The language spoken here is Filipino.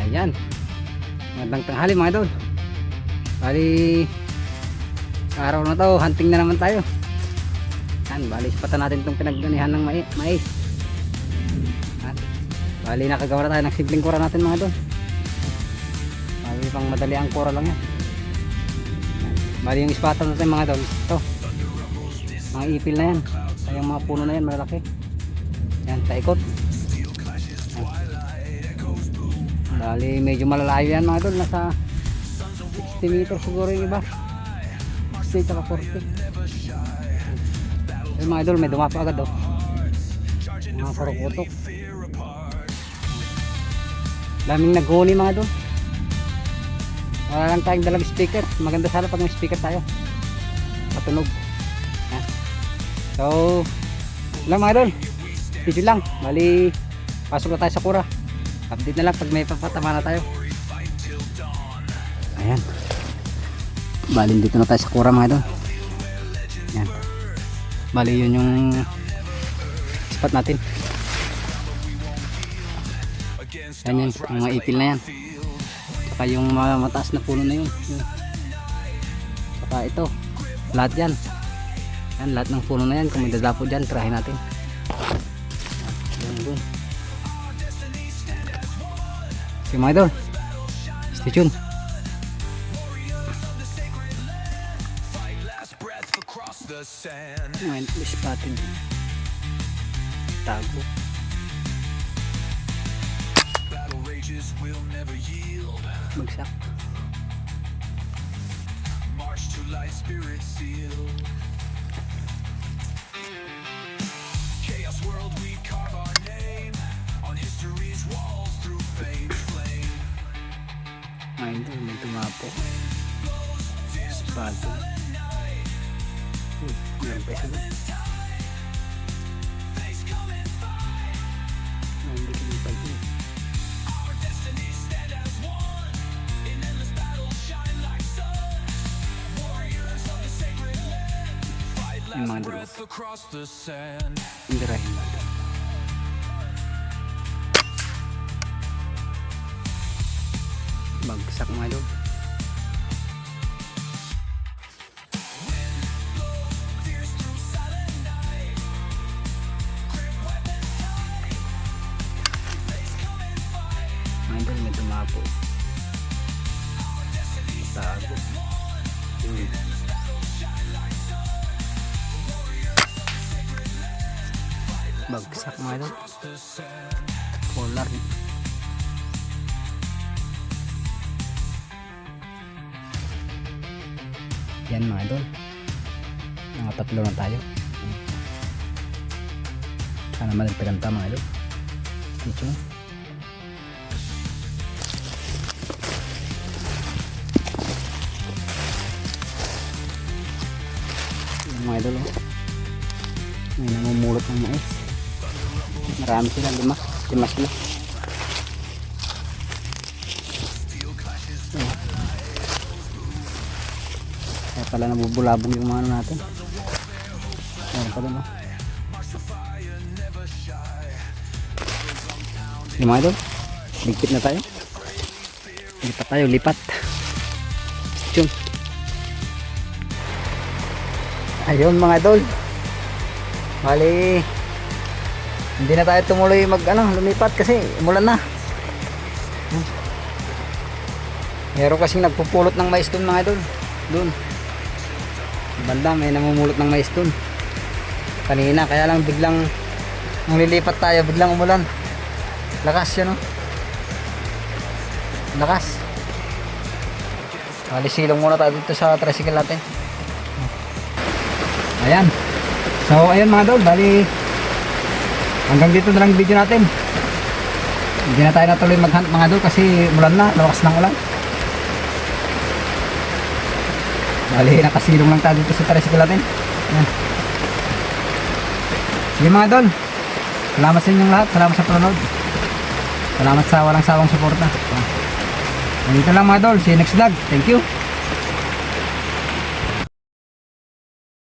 Ayan. Magandang tanghali mga idol. Bali, sa araw na to, hunting na naman tayo. Yan, bali, ispatan natin itong pinagganihan ng mai- mais. Yan. Bali, nakagawa na tayo ng simpleng kura natin mga idol. Bali, pang madali ang kura lang yan. Yan. Bali, yung ispatan natin mga idol, ito. Mga ipil na yan. Ay, mga puno na yan, malalaki. Yan, taikot. Bali, medyo malalayo yan mga idol. Nasa 60 meters siguro yung iba. 60 tsaka 40. Yung mga idol, may dumapa agad oh. Mga sarukutok. Daming naghuni mga idol. Wala lang tayong dalang speaker. Maganda sana pag may speaker tayo. Patunog. Yan. So, lang mga idol. Video lang. Bali, pasok na tayo sa kura. Update na lang pag may papatama na tayo. Ayan. Bali dito na tayo sa kura mga idol. Ayan. Bali yun yung spot natin. Ayan yun, mga ipil na yan. Saka yung mga mataas na puno na yun. Saka ito, lahat yan. Yan, lahat ng puno na yan. Kung may dadapo dyan, tirahin natin. Okay mga idol, stay tuned. Ngayon, spotted. Tago. Bagsak. Ngayon doon, may tumapo. Uy, meron pa isa doon. Ah, hindi ko nipag yun. Yung mga dulo. the Bagsak mga idol. Mga idol may tumapo. Tago. Hmm. Bagsak mga idol. Polar. Yan mga idol. Mga tatlo na tayo. Sana madagdagan ta mga idol. Dito. Yan mga idol. May namumulot ng mais. Marami sila, lima. Lima sila. Kaya pala nabubulabog yung mga ano natin. Meron pa doon, oh. Yung mga idol, ligpit na tayo. Lipat tayo, lipat. Chum. Ayun mga idol. Bali, hindi na tayo tumuloy mag ano, lumipat kasi umulan na. Meron kasing nagpupulot ng mais doon mga idol. Doon. Banda may namumulot ng mais doon. Kanina kaya lang biglang nung lilipat tayo biglang umulan. Lakas yun oh. Lakas. Bali silong muna tayo dito sa tricycle natin. Ayan. So ayun mga idol, bali hanggang dito na lang video natin. Hindi na tayo natuloy mag-hunt mga idol kasi mulan na, lakas ng ulan. Bali nakasilong lang tayo dito sa tricycle natin. Ayan. Sige mga idol, salamat sa inyong lahat, salamat sa panonood. Salamat sa walang sawang suporta. Dito lang mga idol, see you next vlog. Thank you.